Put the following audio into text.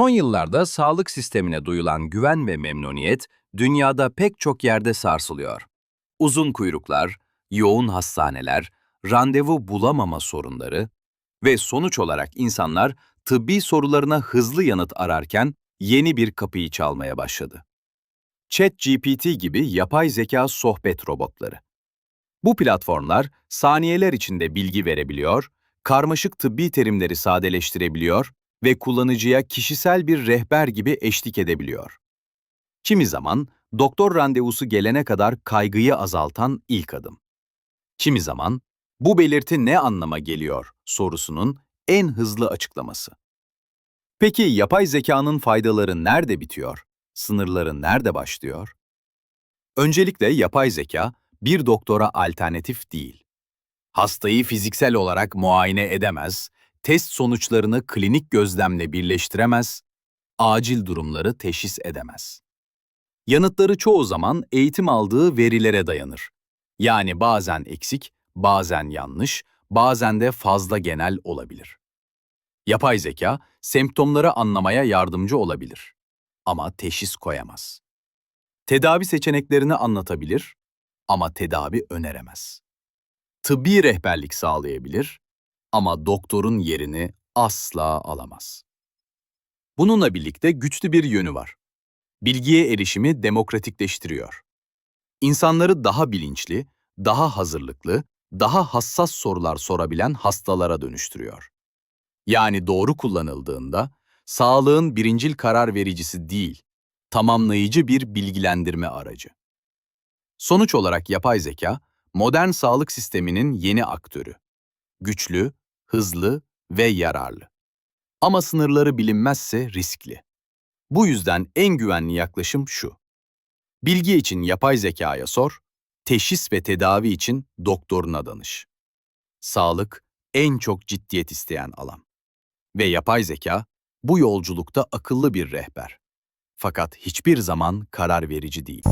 Son yıllarda sağlık sistemine duyulan güven ve memnuniyet dünyada pek çok yerde sarsılıyor. Uzun kuyruklar, yoğun hastaneler, randevu bulamama sorunları ve sonuç olarak insanlar tıbbi sorularına hızlı yanıt ararken yeni bir kapıyı çalmaya başladı. ChatGPT gibi yapay zeka sohbet robotları. Bu platformlar saniyeler içinde bilgi verebiliyor, karmaşık tıbbi terimleri sadeleştirebiliyor ve kullanıcıya kişisel bir rehber gibi eşlik edebiliyor. Kimi zaman doktor randevusu gelene kadar kaygıyı azaltan ilk adım. Kimi zaman bu belirti ne anlama geliyor sorusunun en hızlı açıklaması. Peki yapay zekanın faydaları nerede bitiyor? Sınırları nerede başlıyor? Öncelikle yapay zeka bir doktora alternatif değil. Hastayı fiziksel olarak muayene edemez, test sonuçlarını klinik gözlemle birleştiremez, acil durumları teşhis edemez. Yanıtları çoğu zaman eğitim aldığı verilere dayanır. Yani bazen eksik, bazen yanlış, bazen de fazla genel olabilir. Yapay zeka, semptomları anlamaya yardımcı olabilir. Ama teşhis koyamaz. Tedavi seçeneklerini anlatabilir ama tedavi öneremez. Tıbbi rehberlik sağlayabilir ama doktorun yerini asla alamaz. Bununla birlikte güçlü bir yönü var. Bilgiye erişimi demokratikleştiriyor. İnsanları daha bilinçli, daha hazırlıklı, daha hassas sorular sorabilen hastalara dönüştürüyor. Yani doğru kullanıldığında sağlığın birincil karar vericisi değil, tamamlayıcı bir bilgilendirme aracı. Sonuç olarak yapay zeka, modern sağlık sisteminin yeni aktörü. Güçlü, hızlı ve yararlı. Ama sınırları bilinmezse riskli. Bu yüzden en güvenli yaklaşım şu. Bilgi için yapay zekaya sor, teşhis ve tedavi için doktoruna danış. Sağlık en çok ciddiyet isteyen alan. Ve yapay zeka bu yolculukta akıllı bir rehber. Fakat hiçbir zaman karar verici değil.